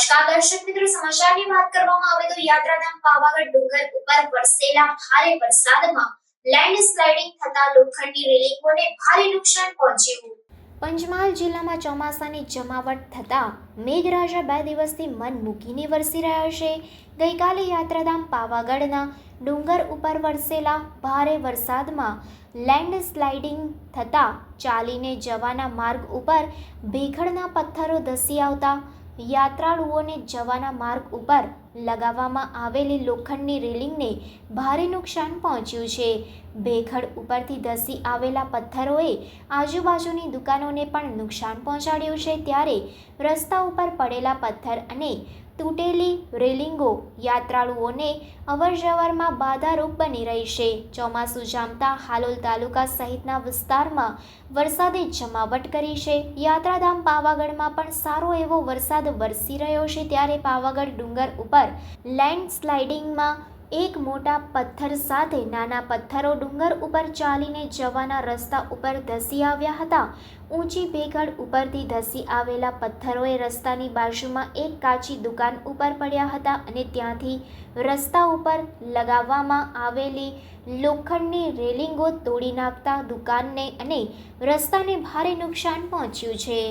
દર્શક મિત્રો, સમાચારની વાત કરવામાં આવે તો યાત્રાધામ પાવાગઢ ડુંગર ઉપર વરસેલા ભારે વરસાદમાં લેન્ડ સ્લાઇડિંગ થતા લોખંડની રેલિંગોને ભારે નુકસાન પહોંચ્યું. પંચમહાલ જિલ્લામાં ચોમાસાની જમાવટ થતાં મેઘરાજા બે દિવસથી મન મૂકીને વરસી રહ્યા છે. ગઈકાલે યાત્રાધામ પાવાગઢના ડુંગર ઉપર વરસેલા ભારે વરસાદમાં લેન્ડ સ્લાઇડિંગ થતાં ચાલીને જવાના માર્ગ ઉપર ભેખડના પથ્થરો ધસી આવતા યાત્રાળુઓને જવાના માર્ગ ઉપર લગાવવામાં આવેલી લોખંડની રેલિંગને ભારે નુકસાન પહોંચ્યું છે. ભેખડ ઉપરથી ધસી આવેલા પથ્થરોએ આજુબાજુની દુકાનોને પણ નુકસાન પહોંચાડ્યું છે. ત્યારે રસ્તા ઉપર પડેલા પથ્થર અને તૂટેલી રેલિંગો યાત્રાળુઓને અવરજવરમાં બાધારૂપ બની રહી છે. ચોમાસું જામતા હાલોલ તાલુકા સહિતના વિસ્તારમાં વરસાદે જમાવટ કરી છે. યાત્રાધામ પાવાગઢમાં પણ સારો એવો વરસાદ વરસી રહ્યો છે ત્યારે પાવાગઢ ડુંગર ઉપર લેન્ડ સ્લાઇડિંગમાં એક મોટા પથ્થર સાથે નાના પથ્થરો ડુંગર ઉપર ચાલીને જવાના રસ્તા ઉપર ધસી આવ્યા હતા. ઊંચી ભેગડ ઉપરથી ધસી આવેલા પથ્થરોએ રસ્તાની બાજુમાં એક કાચી દુકાન ઉપર પડ્યા હતા અને ત્યાંથી રસ્તા ઉપર લગાવવામાં આવેલી લોખંડની રેલિંગો તોડી નાખતા દુકાનને અને રસ્તાને ભારે નુકસાન પહોંચ્યું છે.